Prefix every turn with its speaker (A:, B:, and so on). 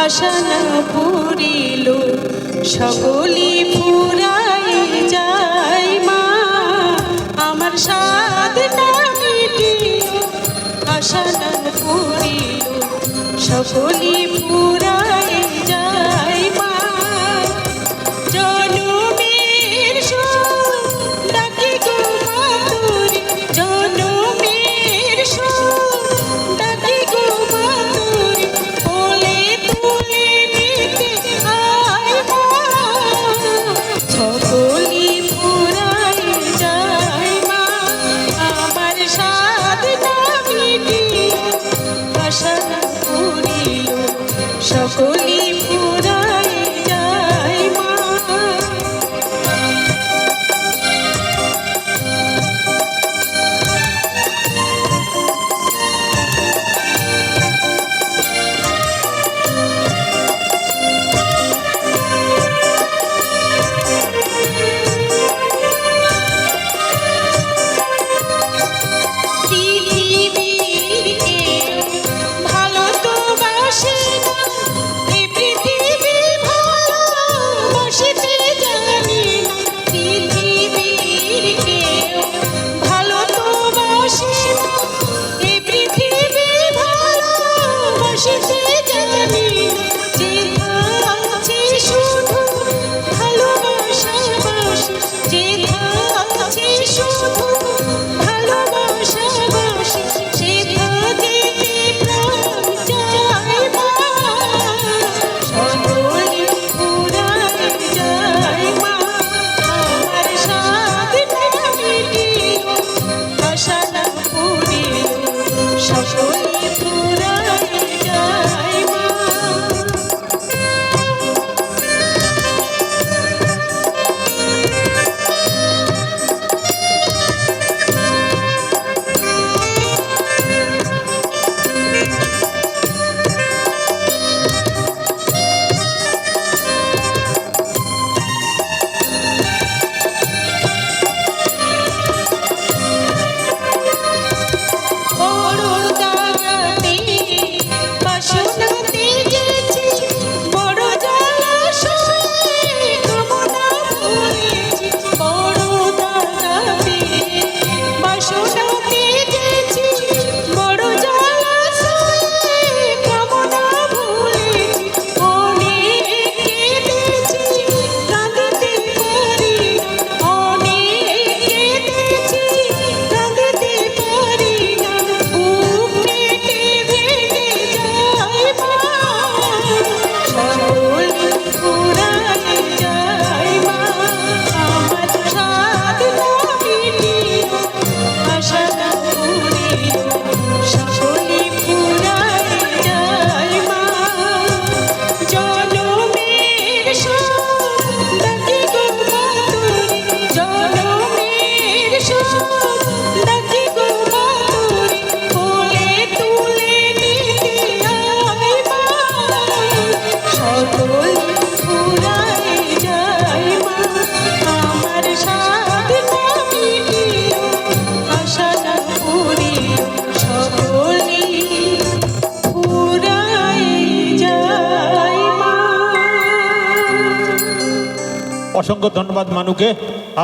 A: বাসনা পুরিল সকলি পুরাই যাই মা। আমার সাধনা মিটিল আসানন পুরিল সকলি পুরা choco
B: অসংখ্য ধন্যবাদ মানুকে।